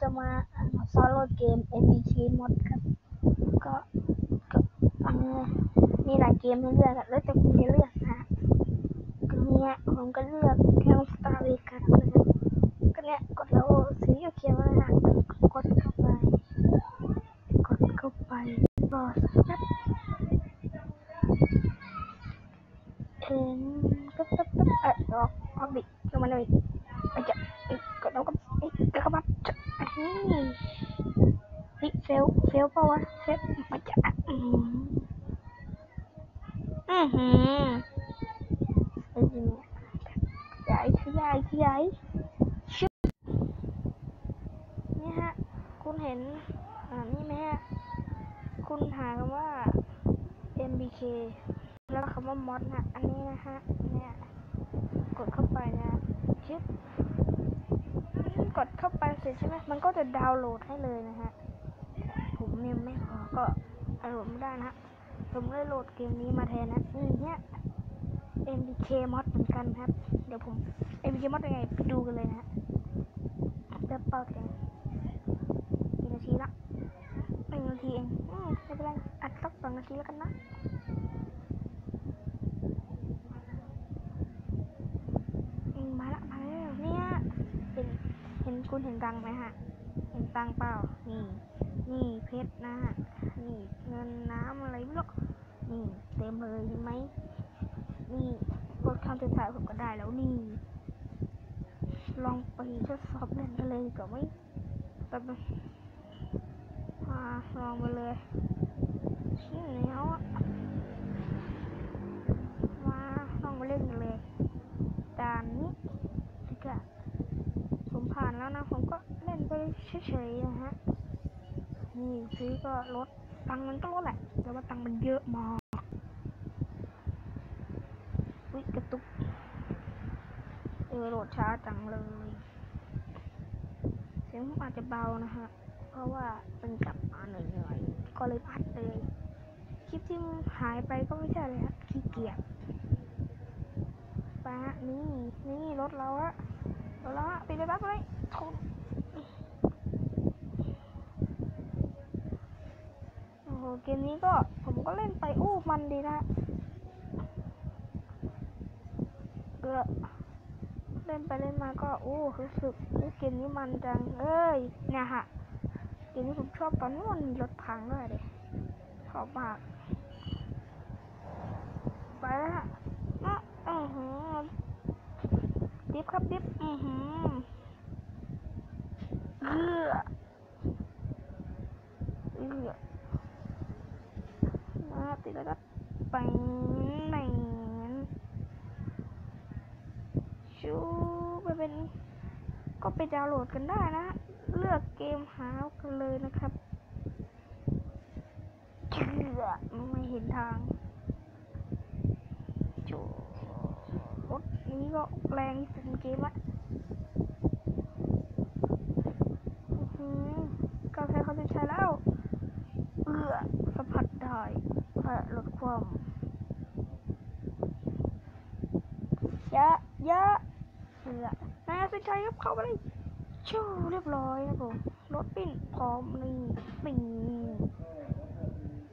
จะมาสอนโหลดเกม MBK Mod ครับ ก็ก็อ่ามีหลายเกมให้เลือกอะแล้วแต่คุณจะเลือกนะก็เนี้ยผมก็เลือกแค่สตาร์เวกัสนะครับก็เนี้ยกดแล้วสีเขียวๆนะฮะกดเข้าไป กดเข้าไปรอสักแป๊บเอ็นก็ปั๊บปั๊บเออออกออกดิเข้ามาเลยไปจะ นนี้เฮ้ยเฟลเฟลป่าวะเฟลมาจะอือหืออือหือไอ้เนี่ยใหญ่ขยายขยายชึบนี่ฮะ คุณเห็น อ่า นี่ไหมฮะ คุณหาคำว่า MBK แล้วคำว่า mod นะ อันนี้นะฮะ เนี่ย กดเข้าไปนะชึบ กดเข้าไปเสร็จใช่ไหมมันก็จะดาวน์โหลดให้เลยนะฮะ ผมยังไม่พอก็โหลดไม่ได้นะ ผมเลยโหลดเกมนี้มาแทนนะ นี่เนี่ย MBK mod เหมือนกันครับ เดี๋ยวผม MBK mod ยังไงไปดูกันเลยนะฮะเดี๋ยวเปิดกันกี่นาทีละหนึ่งนาทีเอง อืมไม่เป็นไร อัดสักสองนาทีแล้วกันนะ อืมมาละมาแล้วเนี่ยเห็นเห็น คุณเห็นตังไหมฮะ เห็นตังเปล่า นี่ นี่เพชรนะฮะ นี่เงินน้ำอะไรไม่รู้นี่เต็มเลยเห็นไหม นี่กดคำสุดท้ายผมก็ได้แล้วนี่ ลองไปทดสอบเล่นกันเลยกว่อนไหมแป๊บมาลองไปเลยชิ้นเหนียวอะมาลองไปเล่นกันเลยด่านนี้ถ้าเกิด นแล้วนะผมก็เล่นไปเฉยๆนะฮะนี่ซื้อก็ลดตังมันก็ลดแหละ แต่ว่าตังมันเยอะมากวิกระตุกเออโหลดช้าจังเลย เสียงผมอาจจะเบานะฮะ เพราะว่าเป็นกลับมาเหนื่อยๆก็เลยอัดเลยคลิปที่หายไปก็ไม่ใช่เลยฮะขี้เกียจปะนี่นี่รถเราอะรถเราอะปิดไปแป๊บเลยชนโอ้โห เกมนี้ก็ผมก็เล่นไปอู้มันดีนะเออเล่นไปเล่นมาก็อู้รู้สึกอู้เกมนี้มันจังเอ้ยเนี่ยฮะเกมนี้ผมชอบตอนนี้มันมีรถพังด้วยเลยชอบมากไปแล้วฮะอะอือหือดิฟครับดิฟอือหือเอือเอือมาติด แล้วก็ไปไหนชูไปเป็น ก็ไปดาวน์โหลดกันได้นะ เลือกเกมหากันเลยนะครับเชื่อไม่เห็นทางโจรถนี้ก็แรงที่สุดเกมละอื้อหือก็ใช้เขาจะใช้แล้ว เอื้อสัมผัสได้และลดความ ยะยะเอื้อนายสิชัยครับเข้าไปเลยชูเรียบร้อยครับผมรถปิ้นพร้อมนี่ปิง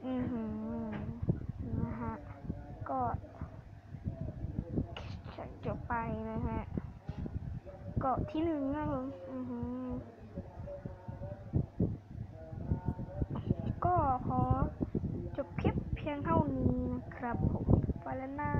อือหือนะฮะก็จบไปนะฮะก็ที่หนึ่งนะผมอือหือก็ขอจบคลิปเพียงเท่านี้นะครับผมไปแล้วนะ